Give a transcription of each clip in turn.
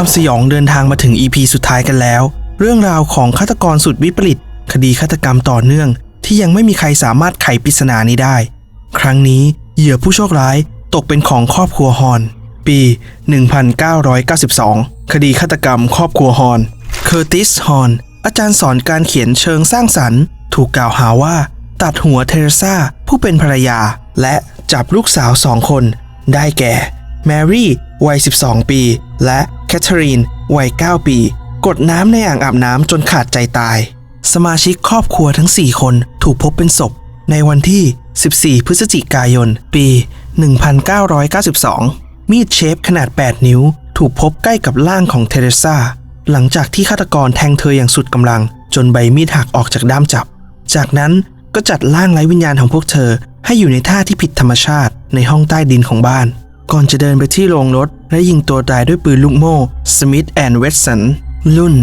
ความสยองเดินทางมาถึง EP สุดท้ายกันแล้ว เรื่องราวของฆาตกรสุดวิปริต คดีฆาตกรรมต่อเนื่อง ที่ยังไม่มีใครสามารถไขปริศนานี้ได้ ครั้งนี้เหยื่อผู้โชคร้ายตกเป็นของครอบครัวฮอน ปี 1992 คดีฆาตกรรมครอบครัวฮอนเคอร์ติสฮอนอาจารย์สอนการเขียนเชิงสร้างสรรค์ ถูกกล่าวหาว่า ตัดหัวเทเรซาผู้เป็นภรรยา และจับลูกสาวสองคน ได้แก่ แมรี่ วัย 12 ปี และ แคทเธอรีน วัย 9 ปี กดน้ำในอ่างอาบน้ำจนขาดใจตาย สมาชิกครอบครัวทั้ง 4 คนถูกพบเป็นศพ ในวันที่ 14 พฤศจิกายน ปี 1992 มีดเชฟขนาด 8 นิ้ว ถูกพบใกล้กับร่างของเทเรซาหลังจากที่ฆาตกรแทงเธออย่างสุดกำลัง จนใบมีดหักออกจากด้ามจับ จากนั้นก็จัดร่างไร้วิญญาณของพวกเธอ ให้อยู่ในท่าที่ผิดธรรมชาติในห้องใต้ดินของบ้าน ก่อนจะเดินไปที่โรงรถ และยิงตัวตายด้วยปืนลูกโม่ Smith and Wesson รุ่น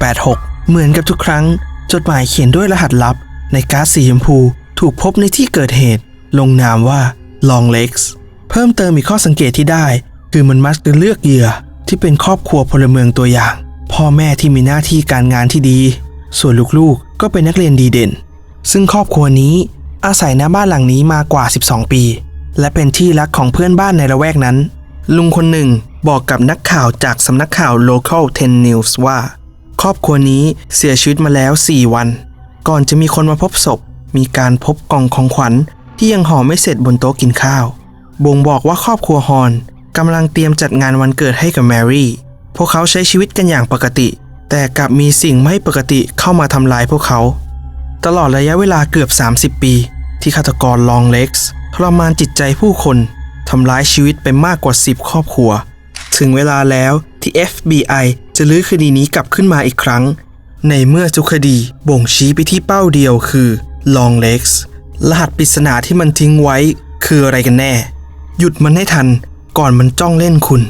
686 เหมือนกับทุกครั้ง จดหมายเขียนด้วยรหัสลับ ในก๊าซสีชมพูถูกพบในที่เกิดเหตุ ลงนามว่า Long Legs เพิ่มเติมอีกข้อสังเกตที่ได้ คือมันมักจะเลือกเหยื่อที่เป็นครอบครัวพลเมืองตัวอย่าง พ่อแม่ที่มีหน้าที่การงานที่ดี ส่วนลูกๆก็เป็นนักเรียนดีเด่น ซึ่งครอบครัวนี้อาศัยณบ้านหลังนี้มากว่า 12 ปี และเป็นที่รักของเพื่อนบ้านในละแวกนั้น ลุงคนหนึ่งบอกกับนักข่าวจากสำนักข่าว Local 10 News ว่า ครอบครัวนี้เสียชีวิตมาแล้ว 4 วัน ก่อนจะมีคนมาพบศพ มีการพบกล่องของขวัญ ที่ยังห่อไม่เสร็จบนโต๊ะกินข้าว บ่งบอกว่าครอบครัวฮอนกำลังเตรียมจัดงานวันเกิดให้กับแมรี่ พวกเขาใช้ชีวิตกันอย่างปกติ แต่กลับมีสิ่งไม่ปกติเข้ามาทำลายพวกเขา ตลอดระยะเวลาเกือบ 30 ปี ที่ฆาตกรลองเล็กซ์ทรมานจิตใจผู้คน ทำร้ายชีวิตไปมากกว่า 10 ครอบครัว ถึงเวลาแล้วที่ FBI จะลื้อคดีนี้กลับขึ้นมาอีกครั้ง ในเมื่อทุกคดีบ่งชี้ไปที่เป้าเดียวคือ Long Legs รหัสปริศนาที่มันทิ้งไว้คืออะไรกันแน่ หยุดมันให้ทันก่อนมันจ้องเล่นคุณ